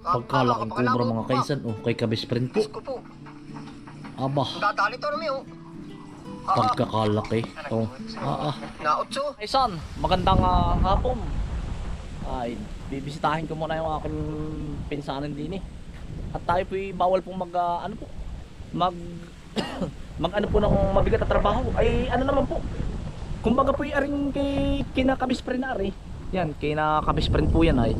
Pagkalaking kubra mga kaisan. Oh, kay kabis friend po. Po. Aba, Dadali to namin oh. Ah, ah. pagkakalaki. Oh, ah, ah. Naotso. Kaisan, magandang ah, hapon. Ay, bibisitahin ko muna yung aking pinsanan din eh. At tayo po'y bawal pong mag, ah, ano po, mag, mag ano po ng mabigat na trabaho. Ay, ano naman po, kumbaga po'y aring kay kinakabis friend na ari. Yan, kinakabis friend po yan ay.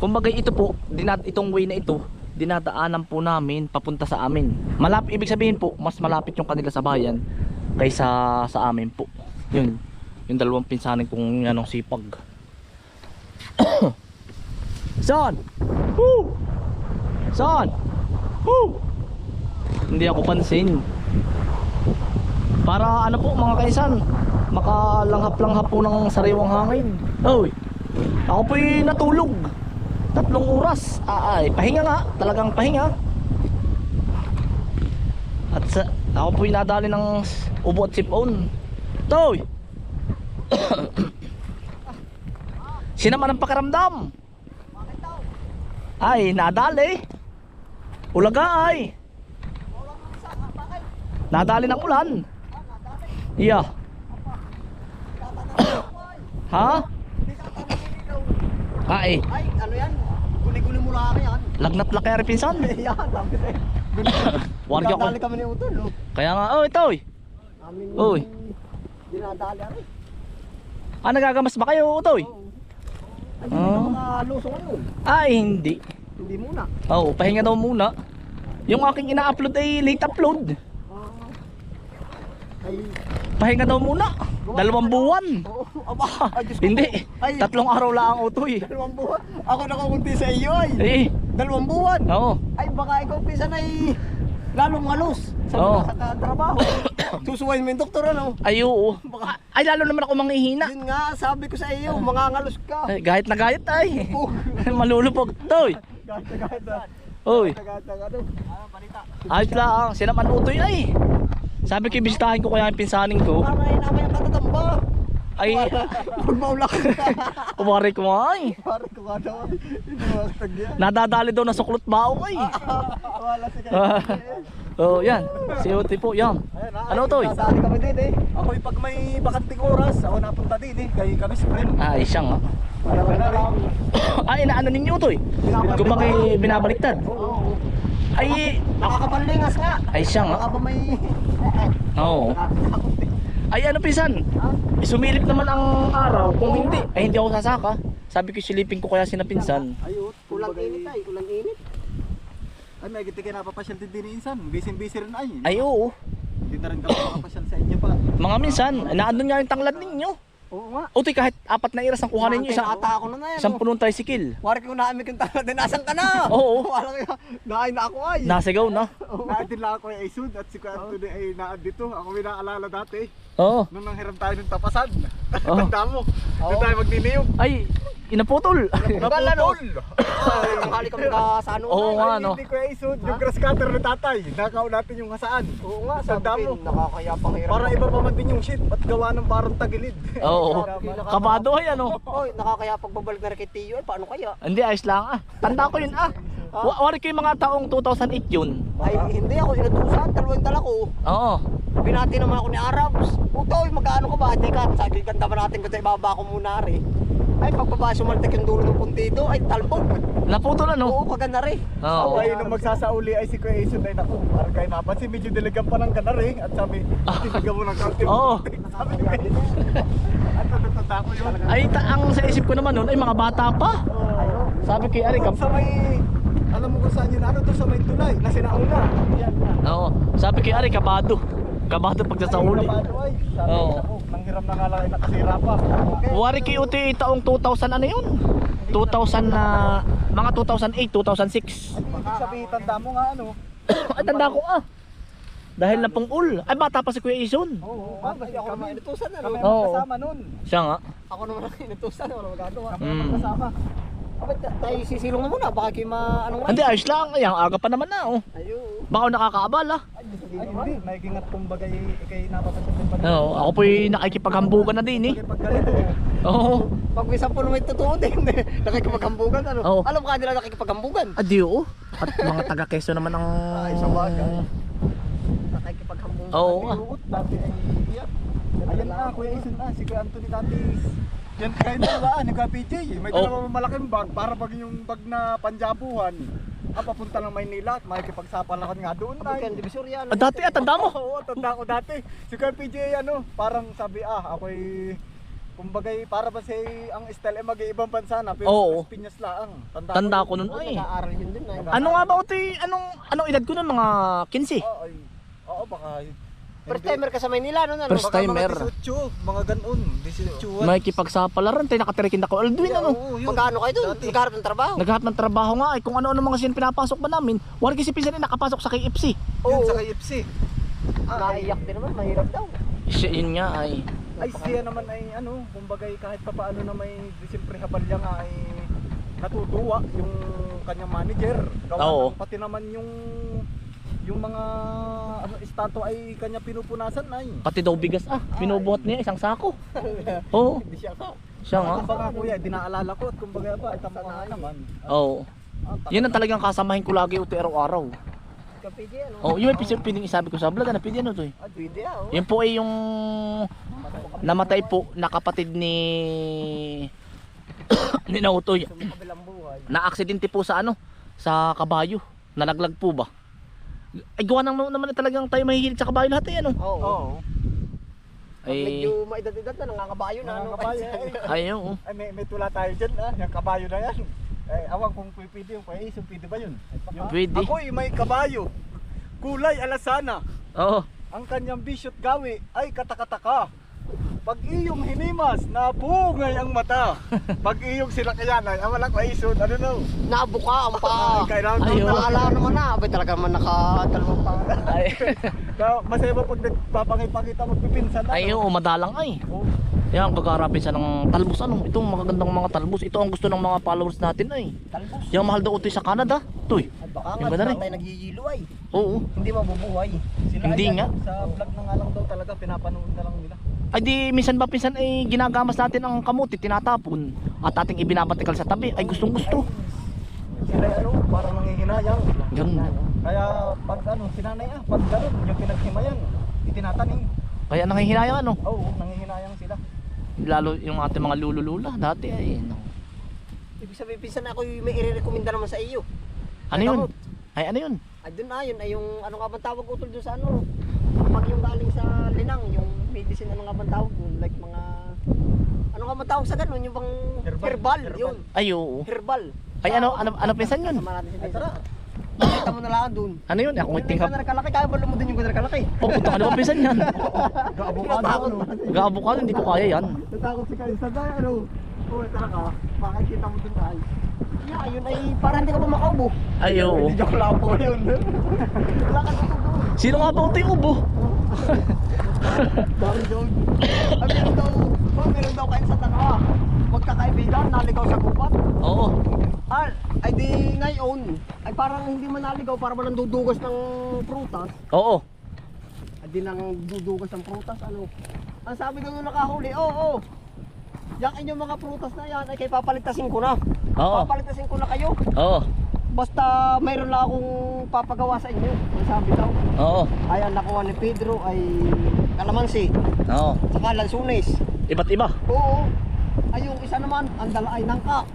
Kumbaga ito po, dinat itong way na ito, dinadaanan po namin papunta sa amin. Malapit, ibig sabihin po, mas malapit yung kanila sa bayan kaysa sa amin po. Yun, yung dalawang pinsanin kong anong sipag. Son! Woo! Son! Woo! Hindi ako pansin. Para ano po mga kaisan, makalanghap-langhap po ng sariwang hangin. Oy! Ako po'y natulog. Tatlong oras. Ah, ay, pahinga nga. Talagang pahinga. At sa, ako po'y nadali ng ubo at sipon. Toy! Sinaman ang pakaramdam? Ay, nadali. Ulaga ay. Nadali ng ulan. Iya. ha? Ay, Ay, ano yan? Guni-guni mo lang yan. lagnat la kaya pinsan. Yan, ko eh. Wari ako. Dinadali kami ni Utol, no? Kaya nga, oh, ito. oy. Amin Uy. Dinadali ano eh. Ah, nagagamas ba kayo, Utoy? Ay, Ah. hindi mga lusong ano. Ay, hindi. Hindi muna. Oo, pahinga daw muna. Yung aking ina-upload ay late upload. Ah. Ay, Pahinga daw muna. Dalawang buwan. oo. Aba, ay, Diyos ko Hindi. Ay, Tatlong araw lang, Utoy. dalawang buwan. Ako nakakunti sa iyo ay. Eh, Dalawang buwan. oo. Ay, baka ikaw pisa na ay lalong halos sa Oo. mga sa trabaho. Susuwayin mo yung doktor ano. Ay, oo. Ay, lalo naman ako manghihina. Yun nga, sabi ko sa iyo, mga ngalos ka. Ay, gahit na gahit ay. Oh. Malulupog. Toy. Gata, gata. Oy. Gata, gata. Ah, balita. Ayos lang. Sinaman Utoy ay. Sabi ko, bisitahin ko kaya yung pinsanin ko. Para ay naman yung katatamba. Ay, Pag maulak ka. umari ko nga ay. Para ko ka daw. Nadadali daw na suklot bao ay. Wala si Ah. Kaya. Oh, yan. Si Utoy po, yan. Ano, Toy? Dadali kami din eh. Ako pag may bakanting oras, ako napunta din eh. Kay kami si nga. Para ka na rin. Ay, inaano ninyo Utoy? Kung bakit binabaliktad. Oo. Ay, Nakakapanlingas nga. ay siya nga. Baka ba may... Oo. Ay, ano pisan? Sumilip naman ang araw. Kung hindi, ay hindi ako sasaka. Sabi ko silipin ko kaya sinapinsan. Ayun. Kulang init ay. Kulang init. Ay, may giti kayo napapasyal din din insan. Busy-busy rin ay. Ay, oo. Hindi na rin kami napapasyal sa inyo pa. Mga minsan, naandun nga yung tanglad ninyo. Oo nga. Utoy, kahit apat na iras ang kuhanin nyo, isang, Ata ako na na yan. isang punong tricycle. Wari ko naamig yung tala din. Asan ka na? Oo. Wala kaya. Naay na ako ay. Nasigaw na. Naadin lang ako ay Isud at si Kuya Anthony ay naad dito. Ako may naalala dati. Oo. Nung nanghiram tayo ng tapasan. Oo. Tanda mo. Doon tayo magniniyog. Ay, inaputol. Naputol. Ay, Nakali kami ka sa ano. Oo nga, ay, no. Hindi Kuya Isud. Yung grass cutter ng tatay. Nakaw natin yung hasaan. Oo nga, Tanda sabi mo. ko, nakakaya pang hirap. Para iba pa man din yung shit. At gawa ng parang tagilid. Oo. Kabado ay ano. Oy, nakakaya pagbabalik na rin kay Tiyo, ay paano kaya? Hindi, ayos lang ah. Tanda ko yun ah. Wa- Wari ko yung mga taong 2008 yun. Ay, hindi ako inutusan, dalawang dala ko. Oo. Binati naman ako ni Arabs. Utoy, magkano ka ba? Hindi ka, sabi ganda ba natin sa ibaba ko muna rin. Ay, pagbaba sumaltak yung dulo ng puntido, ay talbog. Naputol ano. Oo, kaganda rin. Oo. Ay, nung magsasauli ay si Kuya Isud ay naku. Parang kayo napansin. Medyo diligan pa ng kanar eh. At sabi, tinigan mo ng kaunti. Oo. Sabi ni Kuya. At natutata ko yun. Ay, ta- ang sa isip ko naman nun, ay mga bata pa. Sabi ko, Ari, sa may, alam mo kung saan yun, ano doon sa may tulay, na sinauna. Yan na. Oo. Sabi ko, Ari, kabado. Kabado pag sa uli. Ay, Sabi Oo. ako, nanghiram na nga lang ay nakasira pa. Okay. Wari kay Uti taong 2000 ano yun? 2000 na mga 2008, 2006. Ibig sabihin, tanda mo nga ano. Ay tanda ko ah. Dahil na pong ul. Ay bata pa si Kuya Ison. Oo, Ah, kasi ako naman inutusan, ano? Kami Oo. ang kasama nun. Siya nga. Ako naman ang inutusan, wala magagawa. Kami ang Mm. kasama. Abay, ta- tayo sisilong na muna, baka kayo ma... Ano nga? Hindi ayos lang. Ay, ang aga pa naman na oh. Ayun. Baka ako nakakaabala. Ay, Ay, hindi. Naging at kumbaga ikay napapansin din? Oo, ako po'y nakikipaghambugan na din eh. Pag ganito, Oo. Pag may sampu may totoo din, nakikipaghambugan ano. Oo. Alam ka nila nakikipaghambugan. Adiyo. At mga taga Quezon naman ang... Ay, sa bagay. Nakikipaghambugan. Oo. Dati ay iyak. Ayan na, Kuya Ison na, si Kuya Anthony dati. Yan kayo na ba, nagka PJ. May Oh. dalawang malaking bag para pag yung bag na panjabuhan. Ah, papunta ng Maynila at makikipagsapalakan nga doon na. ka, divisorya. Ah, dati ah, tanda mo. Oo, tanda ko dati. Si Kuya PJ ano, parang sabi ah, ako'y kumbagay para ba si ang style ay mag-iibang bansa na pero Oo. Las Piñas laang. Tanda, Tanda ko nun ay. Nag-aaral yun din ay. Ano nga ba utoy? Anong, anong edad ko nun? Mga 15? Oo, ay. Oo, baka First timer ka sa Maynila, no? ano? First Baka timer. Mga 18, mga ganon. 18. May kipagsapalaran tayo nakatirikin ako. Alduin ano? Oo, yun. Magkano kayo doon? Dati. Nagharap ng trabaho. Naghahanap ng trabaho nga eh. Kung ano-ano mga sin pinapasok ba namin. Wala kasi pinsan nakapasok sa KFC. Yun Oo. sa KFC. Ah, ay, Naiyak din naman, mahirap daw. Siya, yun nga ay. ay siya naman ay ano, kumbagay kahit pa paano na may siyempre habalya nga ay natutuwa yung kanyang manager. Gawa Oo. ng pati naman yung yung mga ano estatwa ay kanya pinupunasan ay. Pati daw bigas ah. Pinubuhat niya isang sako. Oo. Hindi siya ka. Siya nga. Kumbaga kuya, dinaalala ko at kumbaga ba, ito mo nga naman. Oo. Ah, Yan ang talagang kasamahin ko lagi uti araw-araw. Kapigi, ano? Oh, yung episode piling isabi ko sa vlog, ano pwede ano to eh. Ah, pwede ah. Yun po ay yung namatay po na kapatid ni ni Nautoy. Mga. Na aksidente po sa ano, sa kabayo. Nalaglag po ba? Ay gawa nang naman na talagang tayo mahihilig sa kabayo lahat eh ano. Oo. Oo. Ay, medyo maedad-edad na, nangangabayo na. ano? Nangangabayo, eh. ay oo. Ay may, may tula tayo dyan ah, yung kabayo na yan. Eh, awang kung pwede yung kuya, Iso, pwede ba yun? Yung, Pwede. Ako'y may kabayo. Kulay alasana. Oo. Ang kanyang bisyot gawi ay katakataka. Pag iyong hinimas, nabungay ang mata. Pag iyong sila kaya na, ang walang kaisod, ano na? Nabuka ang pa. Ay, kailangan Ayun. Naala naman na. Abay talaga man nakadalawang pa. Ay, Kaya masaya ba pag nagpapangipakita magpipinsan na? ay oo, madalang ay. Oh, Yan, kagarapin sa ng talbos ano. Itong magagandang mga talbos. Ito ang gusto ng mga followers natin ay. Talbos. Yung mahal daw utoy sa Canada. Tuy. At baka Yung nga, ba na rin? tayo nagigilo ay. Oo. Hindi mabubuhay. sila Hindi ayan, nga. Sa vlog na nga lang daw talaga, pinapanood na lang nila. Ay di minsan ba pinsan ay ginagamas natin ang kamuti, tinatapon at ating ibinabatikal sa tabi ay gustong gusto. Sila ano, parang nangihinayang. Ganun. Kaya pag ano, sinanay ah, pag ganun, yung pinaghimayan, itinatanim. Kaya nangihinayang ano, Oo, nangihinayang sila. lalo yung ating mga lululula dati ay no. Ibig sabihin, pinsan ako may i-recommenda naman sa iyo. Ano yun? Ay ano yun? Ay, doon na yun. Ay, yung ano nga bang tawag utol doon sa ano? Pag yung galing sa linang, yung medicine, ano nga bang tawag doon? Like mga... Ano nga bang tawag sa ganun? Yung bang Herbal. herbal, Herbal. yun. Ay oo. Herbal. Ay ano ano ano pinsan yun? Sama natin si Ay, Pinsan. tara. Nakita mo na lang doon. Ano yun? Ako Yung tingkap. ganar kalaki, kaya ba lumudin yung ganar kalaki? Oh, puta ka naman pinsan yan. Kaabukado ano. Gaabukado, hindi ko kaya yan. Natakot si Kaisa ano. Tara ka. Makikita mo dun tayo. Yeah, yun ay parang hindi ka pa makaubo. Ay oo. Hindi joke lang po yun. Wala ka dito doon. Sino nga ba utoy ubo? Dami doon. Ay, meron daw, oh, meron daw kayo sa tanwa. Magkakaibigan, naligaw sa gubat. Oo. Ah, ay di ngayon, ay parang hindi man naligaw, parang walang dudugas ng prutas. Oo. Ay di nang dudugas ng prutas, ano. Ang sabi daw nung nakahuli, oo, oo. Yang inyong mga prutas na yan, ay kay papaligtasin ko na. Oo. Papaligtasin ko na kayo. Oo. Basta mayroon lang akong papagawa sa inyo. Ang sabi daw. Oo. Ay, ang nakuha ni Pedro ay kalamansi, Oo. saka lansunis. Iba't iba. Oo. Ay, yung isa naman, ang dala ay nangka.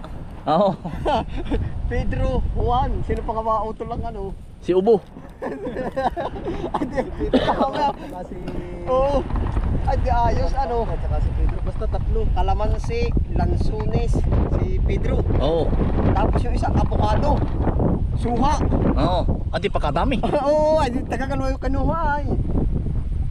Oo. Pedro, Juan, sino pa ka ba auto lang ano? Si Ubo. Ay, di, tama. Kasi... Oo. Ay, di ayos ano. At saka si Pedro, basta tatlo. Kalamansi, lansunis, si Pedro. Oo. Tapos yung isa, avocado. Suha. Oo. At di pa kadami. Oo, ay, di, tagagalwa yung kanuha ay.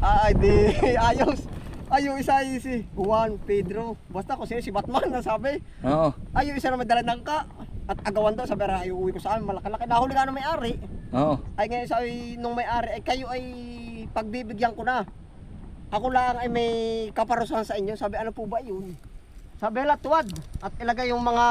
Ah, Ay, di, ayos. Ay, yung isa ay si Juan, Pedro. Basta kung sino si Batman, nasabi. Oo. Ay, yung isa naman dala ng ka. At agawan daw, sabi ay uwi ko sa amin, malaki-laki. Nahuli ka ng may-ari. Oo. Ay ngayon sabi nung may-ari, ay kayo ay pagbibigyan ko na. Ako lang ay may kaparusahan sa inyo. Sabi, ano po ba yun? Sabi, latwad. At ilagay yung mga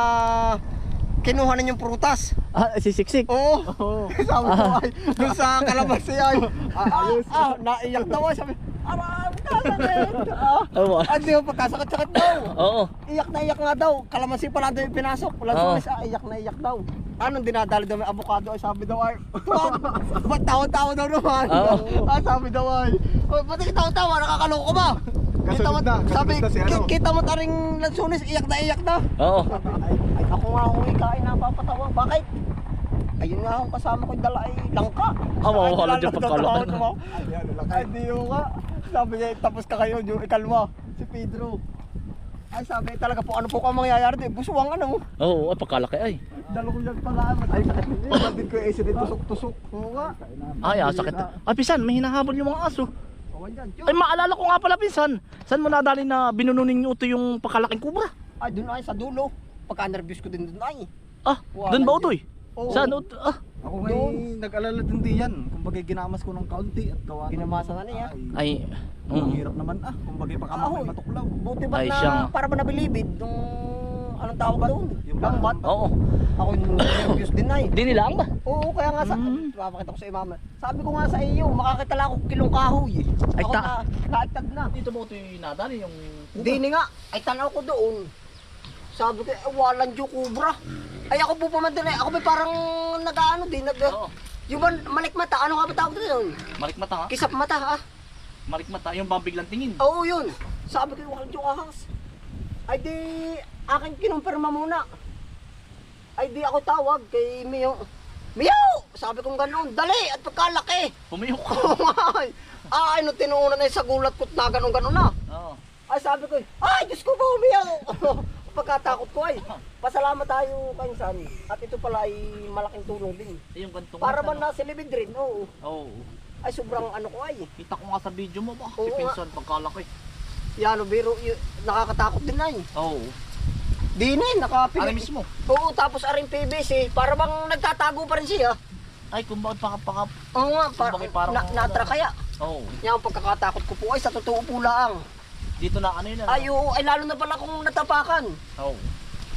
kinuha ninyong prutas. Ah, si Siksik. Oo. Oo. Sabi ko Ah. ay, doon sa kalamansi ay, ah, ayos. Ah, naiyak daw sabi, aram, kasakit. Ah, Oo. ay, di mo pagkasakit-sakit daw. Oo. Iyak na iyak nga daw. Kalamansi pala daw yung pinasok. Wala Oo. sulis, ah, iyak na iyak daw. Anong dinadali daw may avocado ay sabi daw ay, ba't tawa-tawa daw naman? Oo. Ah, sabi daw ay, oh, ba't ka tawa-tawa, nakakaloko ba? Kita mo, Kasunod na, sabi, na si ano. ki- kita mo taring lansunis, iyak na iyak na. Oo. Ay, ay, ako nga akong ikain napapatawa. Bakit? Ayun nga akong kasama ko yung dala ay langka. Ah, mawawala dyan pagkalaki. Ay, ano lang. Ay, di yun nga. Sabi niya, tapos ka kayo, yung ikalma. Si Pedro. Ay, sabi talaga po, ano po ka mangyayari din? Buswang ano? Oo, ay pagkalaki ay. Dalo ko yan pala. Ay, sakit hindi. Batid ko yung accident, tusok-tusok. Oo nga. Ay, ah, sakit. Ay, pisan, may hinahabol yung mga aso. Ay, maalala ko nga pala, pinsan. Saan mo nadali na binununin niyo ito yung pagkalaking kubra? Ay, doon ay sa dulo. Pagka-nervous ko din doon ay. Ah, doon ba utoy? Oo. Saan ut? Ah, Ako ngay nag-alala din di yan. Kumbaga ginamas ko ng kaunti at gawa. ng- Ginamasa na niya. ay. Ang Mm. hirap naman ah. Kumbaga pa Ah, may hoy. matuklaw. Buti ba Ay, na, siya nga. para ba nabilibid? Nung, anong tawag doon? Yung Lambat. Oo. Ako yung nervous din ay. Di nila ang ba? Oo, kaya nga sa, Mm. papakita ko sa imama. Sabi ko nga sa iyo, makakita lang ako kilong kahoy. Ay, ako ta- na, naitag na. Dito ba utoy nadali yung Dini nga, ay tanaw ko doon. Sabi ko, eh, walang Diyo kubra. Ay ako po pamantin eh, ako may parang nag-ano din, nag... Oo. Yung ba, malik mata, ano nga ba tawag doon? Malikmata ha? Kisap mata ha? Malikmata, yung bang biglang tingin. Oo yun. Sabi ko, walang Diyo ahas. Ay di, akin kinumpirma muna. Ay di ako tawag kay Mio. Mio! Sabi kong ganoon, dali at pagkalaki. Pumiyok ka. ay, ay, no, tinuunan na yung sa gulat ko na gano'n gano'n na. Oo. Ay, sabi ko, ay, Diyos ko ba umiyaw? Pagkatakot ko ay, pasalamat tayo kainsan. At ito pala ay malaking tulong din. Yung gantong Para mata, no? na silibid rin, oo. Oo. Ay, sobrang ano ko ay. Kita ko nga sa video mo ba? Oo Si nga. Pinsan, pagkalaki. Yan, biro, y- nakakatakot din ay. Oo. Di na, eh, nakapili. Ano mismo? Oo, tapos aring PVC, para bang nagtatago pa rin siya. Ay, kung bakit paka, paka, Oo nga, par- Kumbaga parang na, natra kaya. Oo. Yan ang pagkakatakot ko po ay sa totoo po lang. Dito na ano yun. ano? Ay, oo, ay lalo na pala kung natapakan. Oo.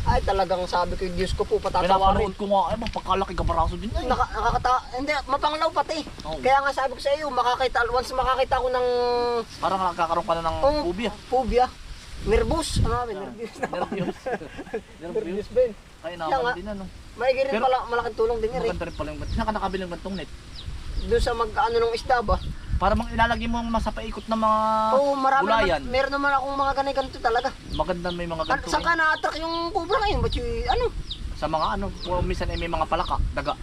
Ay, talagang sabi ko, Diyos ko po, patatawarin. Pinapanood ko nga, ay, pagkalaki ka paraso din ay. Naka, nakakata, hindi, mapanglaw pati. Oo. Kaya nga sabi ko sa iyo, makakita, once makakita ko ng Parang nakakaroon ka na ng oh, phobia. phobia, nervous, ano namin, nervous na. Nervyos. nervous Nervyos. Ben. Ay, naman din ano. Maigi rin pala, malaking tulong din yan eh. Maganda rin pala yung ganito. Saan ka nakabili ng gantong net? Doon sa mag-ano ng isda ba? Para mang ilalagay mo sa paikot ng mga Oo, marami gulayan. naman, meron naman akong mga ganito ganito talaga. Maganda may mga An, ganito. saan ka eh. na-attract yung kubra ngayon? Ba't yung, ano? Sa mga ano, kung minsan ay may mga palaka, daga.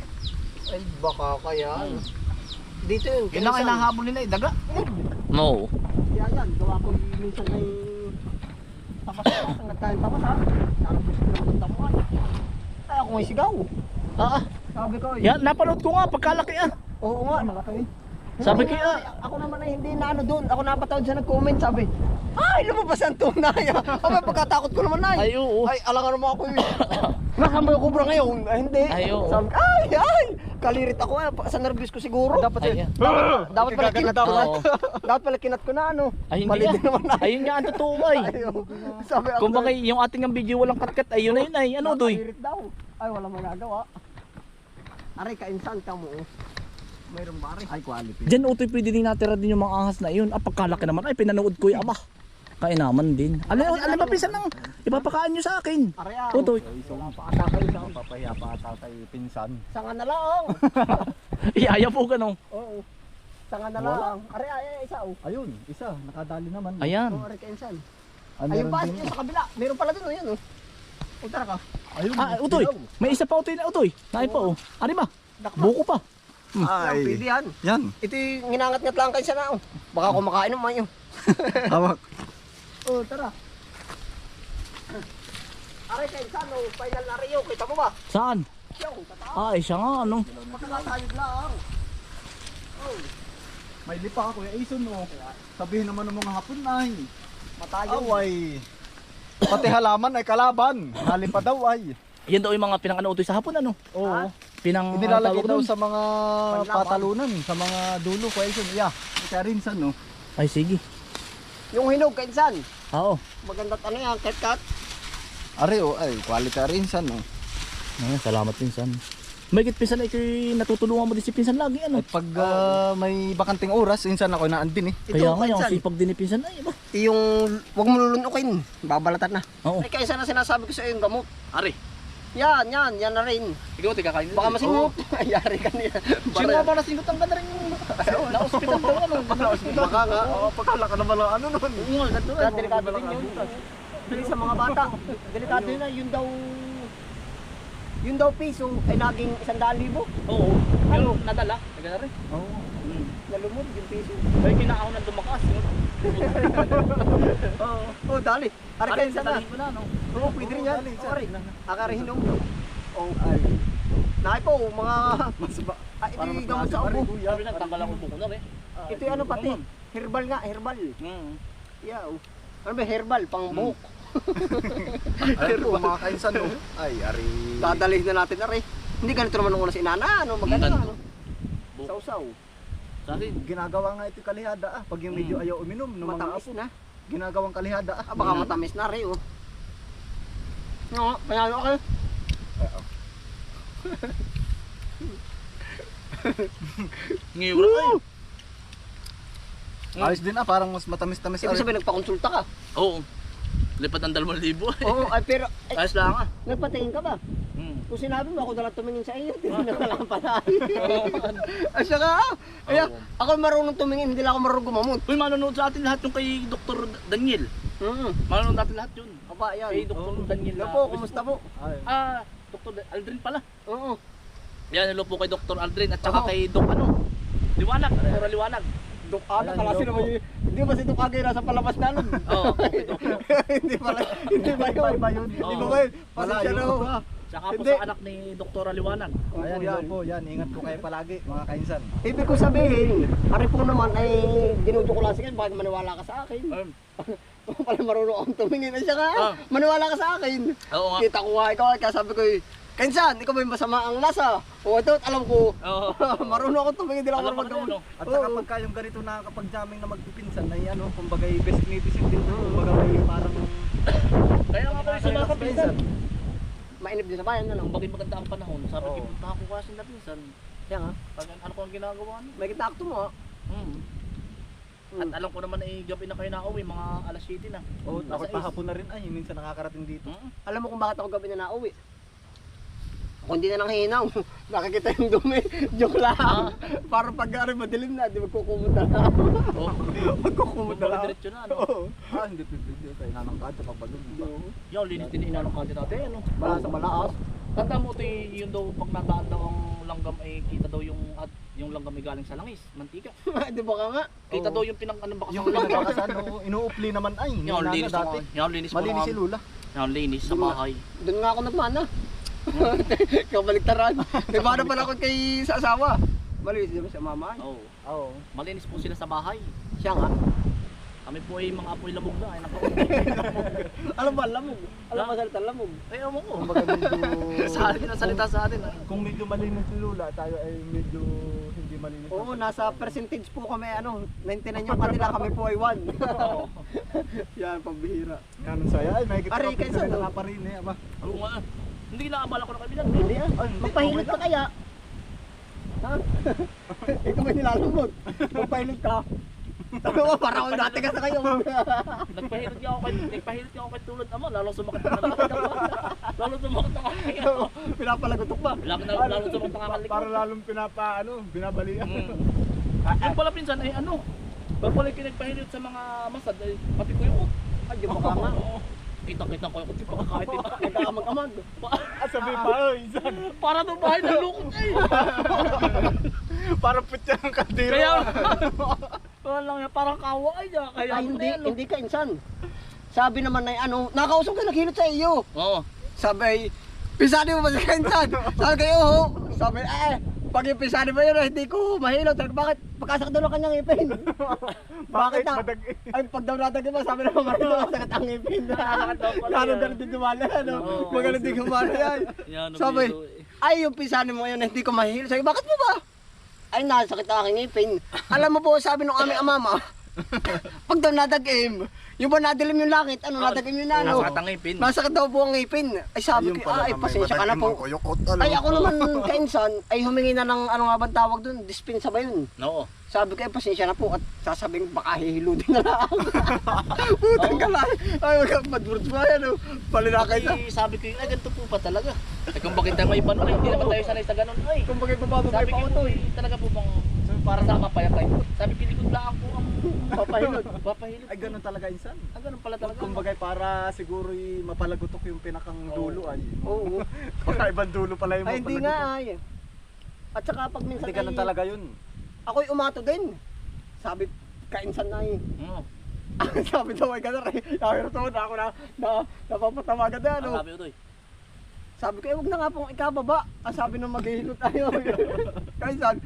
Ay, baka kaya. Hmm. Dito yun. Yun lang ay nahabol nila eh, daga. No. Kaya yan, gawa ko minsan ay ang nagkain tapas ha. Tapos ko naman tamuan. Ay, ako may sigaw. Ah, ah. Sabi ko, Yan, napanood ko nga, pagkalaki ah. oo nga, malaki. Sabi ko, nga, ako naman ay hindi na ano doon. Ako napatawad siya nag-comment, sabi, ay, lumabas ang tunay. Ako pagkatakot ko naman ay. Ay, oo. Ay, alangan naman ako ba yung kubra ngayon? Ay, hindi. Ay, oo. Sabi, ay, ay. Kalirit ako eh. Sa nervous ko siguro. Dapat Ay, yan. Dapat pala kinat ko na. Dapat pala kinat ko na ano. Ay, hindi Mali ah. din naman na. Ayun nga ang totoo ay. Ayaw. Sabi ako. Kung bagay, yung ating ang video walang katkat, ayun na yun ay. Ano doy? Nakalirit daw. Ay, wala magagawa. Aray, kainsan ka mo. Oh. Mayroong bari. Ay, quality. Diyan utoy pwede din natira din yung mga ahas na yun. Ah, pagkalaki naman ay pinanood ko yung ama. Kainaman din. Ano, ano ba pisan ng ipapakain nyo sa akin? Aray, ah. Utoy. Paatake ka. Papaya pa tatay pinsan. Sanga na lang. Iyaya po ka no. Oo. Sanga na lang. Ay, ay, isa oh. Ayun, isa. Nakadali naman. Ayan. Oh, aray, kainsan. Ano Ayun pa, din? yun sa kabila. Meron pala dun, oh, yun oh. Punta ka. Ayun. Ah, utoy. May isa pa utoy na utoy. Nai pa oh. Ari ba? Buko pa. Yan, Ay. pwede yan. Yan. Ito yung nginangat-ngat lang kayo sana oh. Baka kumakain naman yun. Hawak. Oh, tara. Aray, kainsan oh. Final na rin yun. Kita mo ba? Saan? Yung, tataas. Ay, siya nga ano. Magkakatayog lang. Oh, May lipa ka kuya Ison no. Sabihin naman ng mga hapon ay. matayog. Away. Pati halaman ay kalaban. Halipa daw ay. Yan daw yung mga pinang utoy sa hapon ano. Oo. Ah, Pinang Inilalagay tawag daw sa mga Panlaban. patalunan, sa mga dulo kuya Ison. Yeah. Kaya rin sa no. Ay, sige. Yung hinog, kainsan. Oo. Maganda ano yan, cut cut. Are oh, ay quality rin sa no. Ay, salamat din san. May kit pinsan ay kay natutulungan mo din si pinsan lagi ano. At pag ah, may bakanting oras, insan ako naandin eh. Kaya nga yung sipag din ni pinsan ay iba. Yung, wag mo lulunukin, babalatan na. Oo. Ay, kaysa na sinasabi ko sa iyo yung gamot. Ari, Yan, yan, yan na rin. ikaw tika kain. Baka masingot. Ayari ka niya. Sino nga ba nasingot ang ganda rin yung na-hospital daw ano. Baka nga. Oo, pagkala ka naman ano nun. Ganito Kaya delikado din yun. Dali sa mga bata. Delikado yun na, yun daw, yun daw piso ay naging isang daan libo. Oo. Ano? Nadala. Taga na rin. Oo. Hmm. Nalumod yung piso. Ay kinakaw na dumakas. Oo, oh, dali. Ara kayo sa na. no. Oo, pwede rin yan. Sorry. Akarihin nung. Oh, ay. Nakay po, mga... Mas ba? Ah, ito yung gamot sa ubo. Sabi na tanggal ako buko na eh. Ito yung ano pati. Herbal nga, herbal. Hmm. Yeah, oh. Ano ba herbal? Pang buhok. Ay po, mga kainsan oh. Ay, ari. Dadalhin na natin na rin. Hindi ganito naman nung una si Nana, ano, maganda ano. Sausaw. Sabi, Ginagawa nga ito kalihada ah. Pag yung medyo Mm. ayaw uminom ng mga Matamis apo. na. Ginagawang kalihada ah. Ah, baka Mm. matamis na rin, oh. Oo, panalo ako. ngayon ay. Ayos din ah, parang mas matamis-tamis Ibig ah. sabihin, nagpakonsulta ka. Oo. Lipat ng dalawang libo eh. Oo, ay, pero, ay, Ayos lang ah. nagpatingin ka ba? Kung sinabi mo, ako na lang tumingin sa iyo, tinignan ka lang pala. Ay, siya ka, ah. Ay, Oo. ako marunong tumingin, hindi lang ako marunong gumamot. Uy, manonood sa atin lahat yung kay Dr. Daniel. Mm. Manonood natin lahat yun. Aba, yan. Kay Dr. Daniel. Hello na- po, kumusta po? Ah, Dr. Aldrin pala. Oo. Yan, hello po kay Dr. Aldrin at saka Oo. kay Doc ano. Liwanag, Dr. Liwanag. Dok Aga, Ayan, kalasi hello naman yun. Hindi ba si Dok Aga yung nasa palabas na nun? Oo, kay Doc. hindi pala, hindi ba yun? Iba yun. Hindi Oo. ba yun? Pasensya na Malayo. ho, ha? Saka po Hindi. sa anak ni Dr. Liwanag. Oo, Ayan, yan. po. Yan, ingat po kayo palagi, mga kainsan. Ibig ko sabihin, ari po naman ay dinudukulasi ka, bakit maniwala ka sa akin? Um, Kung pala marunong akong tumingin ay siya ka, Ah. maniwala ka sa akin. oo nga. Kita ko nga ikaw, kaya sabi ko eh, Kainsan, ikaw ba yung masama ang lasa? O ito, alam ko, Oo. marunong ako tumingin, hindi lang ako Alam na. At saka Oo. pagka yung ganito na kapag jamming na magpipinsan ay ano, kumbaga ay best medicine din. Kumbaga may parang Kaya nga po yung sumakap minsan. Mainip din sa bayan, ano? Kung bakit maganda ang panahon, sabi Oo. ko, punta ako kasi na minsan. Yan ha? Pag ano ko ang ginagawa niyo. May kitakto mo ha? Hmm. At alam ko naman ay gabi na kayo na uwi, mga alas 7 na. Oh, Nasa ako pahapon na rin ay minsan nakakarating dito. Hmm? Alam mo kung bakit ako gabi na nauwi? Ako hindi na nang hinaw. Nakakita yung dumi. Joke lang. Ah. Para pag ari madilim na, di magkukumot na lang. Oo. magkukumot na lang. Diretso na, ano? Oo. Ah, hindi hindi hindi tayo nanangkad sa pagbalong. Yung linis din inanong kanti natin, ano? Malakas sa malakas. Tanda mo ito yung daw pag nadaan daw ang langgam ay kita daw yung at yung langgam ay galing sa langis, mantika. di ba ka nga? Kita daw yung pinang anong bakas Yung ng langgam. nabakasan, oh, inuupli naman ay. Yung linis dati. dati. Yung linis mo Malinis si Lula. Yung linis sa bahay. Doon nga ako nagmana. Kabaliktaran. May mana pala ako kay sa asawa. Malinis din sa mama. Oo. Oo. Malinis po sila sa bahay. Siya nga. Kami po ay mga apoy labog na ay nako. Alam ba, lamog. Alam ba salita lamog. Ay, mo ko. Kumbaga medyo... Sa akin ang salita sa atin. ay. Kung medyo malinis si Lula, tayo ay medyo hindi malinis. Oo, nasa percentage po kami ano, 99 yung kanila, kami po ay 1. Oo. Yan, pambihira. Ganun saya. Ay, may Aray, kita kaysa, no? na pa rin eh. Aba. Oo nga. Hindi naabala ko na kabilang. Hindi ah. Magpahilot ka kaya? Ha? Ikaw ba nilalamog? Magpahilot ka? Sabi mo, para ako dati ka sa kayo. Nagpahirot niya ako kay nagpahirot niya ako kay tulad amo, lalo sumakit ang kalikod. Lalo sumakit ang kalikod. Pinapalagutok ba? Lalo na lalo sumakit ang kalikod. Para lalong pinapa, ano, binabalian. Mm. Yung pala pinsan ay ano, pag pala kinagpahirot sa mga masad, ay pati ko yung Ay, di ba ka nga? Kita-kita ko yung kutsi pagkakahit. Nagkakamag-amag. Ah, sabi pa, oh, isan. Para daw bahay ng lukot ay. Para putya ng kaldero. Kaya, wala lang yan, parang kawa ay. ah. Kaya, Ay, hindi, ano. hindi ka insan. Sabi naman na ano, nakausap ka naghilot sa iyo. Oo. Sabi pisani mo ba si Kensan? Sabi kayo, oo. Sabi, eh, pag pisani mo yun, hindi ko mahilot. Sabi, bakit? Pagkasak daw ng kanyang ipin. bakit na? Madag... Ay, pag daw natagin mo, sabi naman marito, masakit ang ipin. Lalo yan. ganun din gumala, ano? Oo. Magaling din gumala yan. Yan, Sabi, ay, yung pisani mo yun, hindi ko mahilot. Sabi, bakit mo ba? Ay, nasakit ang aking ipin. Alam mo po, sabi nung aming amama, pag daw nadagim, Yung ba nadilim yung langit, ano, nadagim yung ano. Nasakit ang ngipin. Masakit daw po ang ngipin. Ay sabi ko, ay pasensya ka na po. ano? Ay ako naman kainsan, ay humingi na ng ano nga bang tawag dun, dispensa ba yun? Oo. Sabi ko, ay pasensya na po at sasabing baka hihilo din na lang. Putang ka lang. Ay, madurds pa yan. oh. Palinakay na. Ay, sabi ko, ay ganito po pa talaga. Ay, kung bakit tayo may iba nun, hindi naman tayo sanay sa ganun. Ay, Kung bagay bababa pa ko, ako to. ay, talaga po bang para sa mapayat tayo. Sabi ko, likod lang po ang Papahilot. papahilot. Ay, ganun talaga insan. Ah, ganun pala talaga. Kumbaga para siguro mapalagutok yung pinakang dulo ay. Oo. Baka ibang dulo pala yung Ay, hindi nga ay. At saka pag minsan Hindi ganun talaga yun. ako'y umato din. Sabi, kainsan na eh. Oo. sabi daw ay ganun. Sabi na na ako na, na napapatawagan na ano. Ang sabi ko to eh. Sabi ko, eh, wag na nga pong ikababa. Ang sabi nung maghihilot tayo. Kainsan,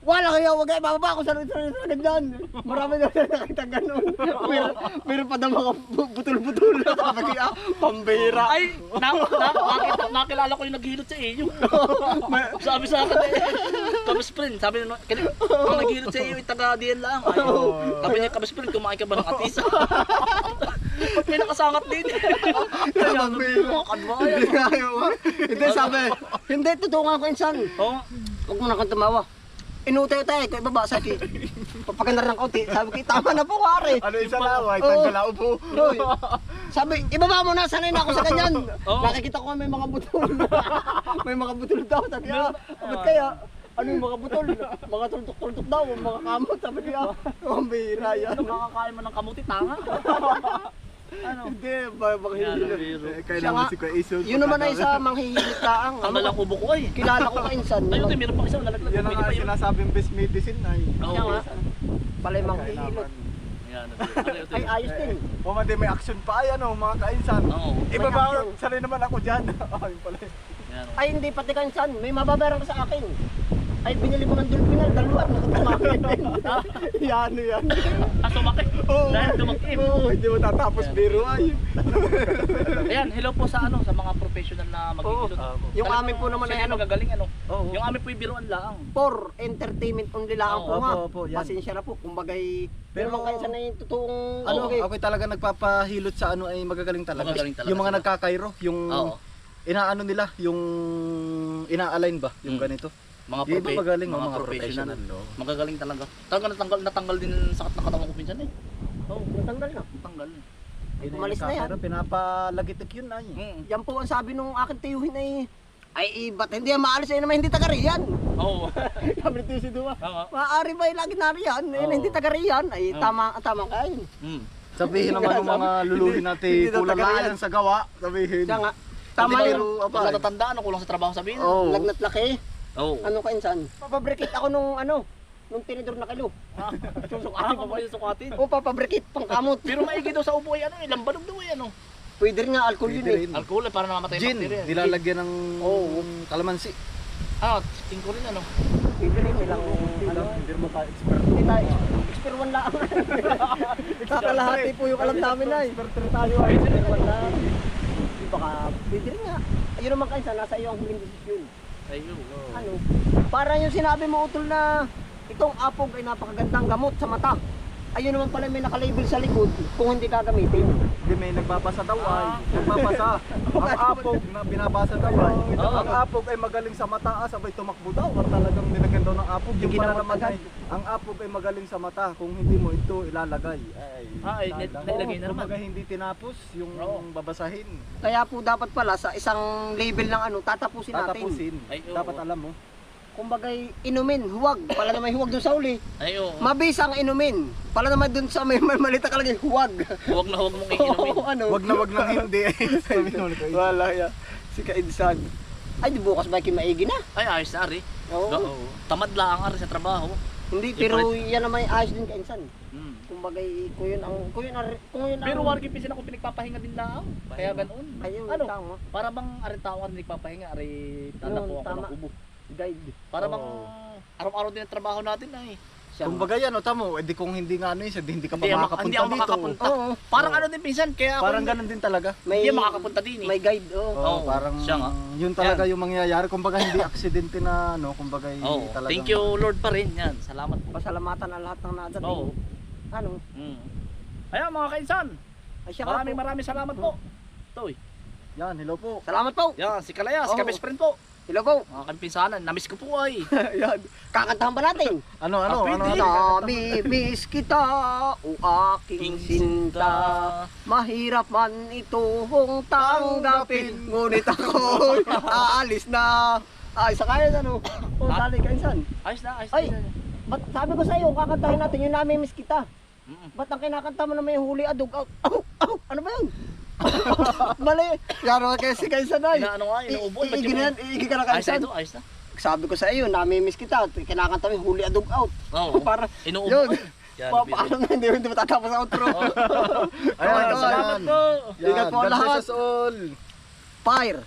wala kayo, wag kayo bababa ako sa sa sa ganyan. Marami na na nakita ganun. Meron, meron pa daw mga bu- butol-butol. Sabi ko, ah, pambira. Ay, na, na, nakita, nakilala ko yung naghilot sa iyo. sabi sa akin eh, kabis friend, sabi nyo, kaya, ang naghilot sa iyo, yung taga diyan lang. Ay, sabi niya, kabis friend, kumain ka ba ng atisa? May nakasangat din. Kaya, Pambira. Hindi sabi, hindi, totoo nga ko insan. Oo. Huwag mo na kang tumawa. Inutay tayo, kaya ibaba sa akin. Papaganda ng kaunti. Sabi ko, tama na po, pare. Ano yung salawa? Ay, Oo. tanggalao po. Hoy. Sabi, ibaba mo na, sanay na ako sa ganyan. Oo. Nakikita ko may mga butol. may mga butol daw. Sabi ko, ah, ba't kaya? Ano yung mga butol? Mga tultok-tultok daw, mga kamot. Sabi ko, ah, ang bihira yan. Makakain mo ng kamuti, tanga? ano? Hindi, biro. Eh, Kaya Siya naman nga, si Kuya Isul. Yun naman ay sa manghihilit kaang. Ang dalang kubo ko ay. Kilala ko kainsan. Ayun, tayo, meron pa isang nalaglag. Yan ang sinasabing best medicine ay. Oo. Palay manghihilot. Ano yun? Ay, ayos din. Pumandi may action pa ay ano mga kainsan. Oo. Iba May ba action. sanay naman ako diyan. Ay pala. Oh. Ay, hindi pati kansan. May mababayaran ka sa akin. Ay, binili mo ng dulpinal, dalawa. Nakatumakin din. yan, yan. Ah, sumakit. Oo. Dahil tumakip. Oo. Hindi mo tatapos biro ay. Ayan, hello po sa ano, sa mga professional na maghihilot. Oo. Yung amin po naman ay ano, magagaling ano. Oo. Yung amin po yung biruan lang. for entertainment only lang po Oo, nga. opo, opo, yan. Pasensya na po, kumbagay, pero Pero- mang kansan na yung totoong, Ano, eh, ako talaga nagpapahilot sa ano ay magagaling talaga. Magagaling talaga yung mga nagkakairo, yung inaano nila, yung ina-align ba, yung Mm. ganito. Mga, Yung iba profe- magaling, mga, mga professional. professional, no? Magagaling talaga. Talaga natanggal, natanggal din ang sakit ng katawan ko minsan eh. Oo, natanggal na. natanggal. eh. Yun ay Umalis na yan. nagkakairo, Pinapalagitik yun ay. Mm. Yan po ang sabi nung aking tiyuhin ay, ay, ba't hindi yan maalis ay naman hindi taga riyan. Oo. Sabi ni Tiyo si Duma, Oo. maaari ba yung lagi na riyan? Eh, Oo. hindi taga riyan. Ay, Oo. tama, tama kain. Mm. Sabihin naman ng mga luluhin natin, Hindi kulang lang sa gawa. Sabihin. Siya nga, Tama tama yun. yun. Pag natatandaan, kulang sa trabaho sabihin. Oo. Lagnat laki. Oo. Ano ka insan? Papabrikit ako nung ano, nung tinidor na kilo. Ah, Susukatin pa pa pala yung sukatin. O papabrikit pang kamot. Pero maigi daw sa upo ay ano, eh, lambanog daw eh, ano. Pwede rin nga alcohol yun eh. rin. Alcohol eh, para namamatay yung Gin, bacteria. nilalagyan ng Oo. kalamansi. Ah, tingko rin ano. Pwede rin nilang ano. hindi mo ka expert. Hindi tayo, expert one lang. Kakalahati po yung alam namin na eh. Expert tayo ay expert one lang. Di baka, pwede rin nga. Ayun naman kayo, nasa iyo ang huling desisyon. Ayun. Ano? Para yung sinabi mo utol na itong apog ay napakagandang gamot sa mata. Ayun naman pala may nakalabel sa likod kung hindi gagamitin. Hindi may nagbabasa daw ay. Nagbabasa. ang apog na binabasa daw ay. Oo. Ang apog ay magaling sa mata, ah, sabay tumakbo daw. At talagang nilagyan daw ng apog. Yung pala naman ay, ang apog ay magaling sa mata. Kung hindi mo ito ilalagay. Ay, Ah, ay, nil- talagang- nailagay na naman. Kumbaga hindi tinapos yung Oo. babasahin. Kaya po dapat pala sa isang label ng ano, tatapusin natin. Tatapusin. Ay, oo. Dapat alam mo. Kumbagay, inumin, huwag. Pala naman huwag dun sa uli. Ay, oo. Mabisang inumin. Pala naman dun sa may, may malita ka lang huwag. Huwag na huwag mong iinumin. Oo, ano? Wag na wag nang hindi. Sabi ko. Wala ya. Si Kainsan. Ay, di bukas ba kimaigi na? Ay, ayos na ari. Oo. Oo. Tamad lang ang ari sa trabaho. Hindi, pero yan naman ayos din Kainsan. Hmm. Kumbagay, kung yun ang, kung yun ang, kung yun ang... Pero wargi pisin ako pinagpapahinga din lang. Kaya ganoon. Ayun, ano? tama. Para bang ari tao ang nagpapahinga, ari tanda Yun, po ako tama. ng ubo. Guide. Para bang Oo. araw-araw din ang trabaho natin ay. Siya. Kumbaga yan, o tamo, edi kung hindi nga ano yun, hindi ka pa Hindi ako- makakapunta hindi ako dito. makakapunta. Oo. Parang Oo. ano din pinsan, kaya ako Parang hindi- ganun din talaga. May, Hindi makakapunta din eh. may guide, oo. Oo, Oo, parang siya nga. yun talaga yung mangyayari. Kumbaga hindi aksidente na ano, kumbaga Oh, talagang thank you Lord pa rin yan. Salamat po. Pasalamatan ang lahat ng nadating. Oo. Ano? Mm. Ayan mga kainsan, Ay, siya nga maraming po. maraming salamat po. Toy. Yan, hello po. Salamat po. Yan, si Kalayas, Oo. ka-best friend po. Hello po. Mga kampinsanan, namiss ko po ay. Yan. Kakantahan ba natin? Ano, ano, Ah, ano, ano? Namimiss kita, o aking sinta. Mahirap man itong tanggapin. Ngunit ako'y aalis na. Ay, sa kaya ano? O, Ah. dali ka insan. Ayos na, ayos Ay. na. Ba't sabi ko sa iyo, kakantahin natin yung namimiss kita. Mm. Ba't ang kinakanta mo na may huli adug out? Au, au, ano ba yun? Mali. Yaro kay si Kaysan ay. Ina, ano nga, inuubo. Ba't Iigi yung- na yan, iigi ka na Ayos na Kaysan. ito, ayos na. Sabi ko sa iyo, namimiss kita. Kinakanta mo yung huli adug out. Oo. Para, Inuubo. yun. Yan, Pa, paano na hindi, hindi matatapos ang outro. Ayan, Kawan, kawan. Salamat po. Ingat po God lahat. bless us all. Fire.